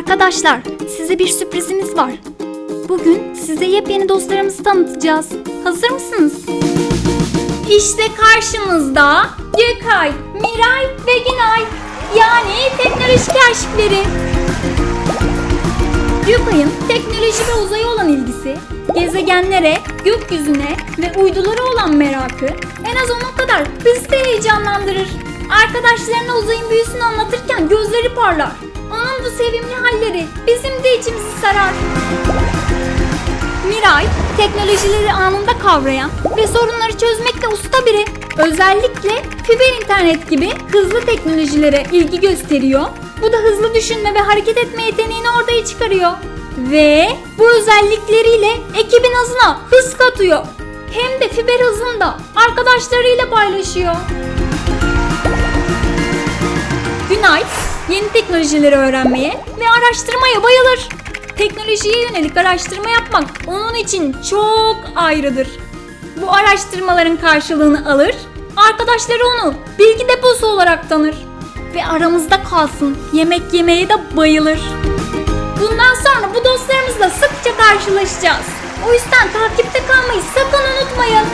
Arkadaşlar, size bir sürprizimiz var. Bugün size yepyeni dostlarımızı tanıtacağız. Hazır mısınız? İşte karşınızda Gökay, Miray ve Günay. Yani teknoloji keşifleri. Gökay'ın teknoloji ve uzaya olan ilgisi, gezegenlere, gökyüzüne ve uydulara olan merakı en az onun kadar bizi heyecanlandırır. Arkadaşlarına uzayın büyüsünü anlatırken gözleri parlar. Onun bu sevimli halleri bizim de içimizi sarar. Miray, teknolojileri anında kavrayan ve sorunları çözmekte usta biri. Özellikle fiber internet gibi hızlı teknolojilere ilgi gösteriyor. Bu da hızlı düşünme ve hareket etme yeteneğini ortaya çıkarıyor. Ve bu özellikleriyle ekibin hızına hız katıyor. Hem de fiber hızında arkadaşlarıyla paylaşıyor. Günay, yeni teknolojileri öğrenmeye ve araştırmaya bayılır. Teknolojiye yönelik araştırma yapmak onun için çok ayrıdır. Bu araştırmaların karşılığını alır, arkadaşları onu bilgi deposu olarak tanır. Ve aramızda kalsın, yemek yemeye de bayılır. Bundan sonra bu dostlarımızla sıkça karşılaşacağız. O yüzden takipte kalmayı sakın unutmayın.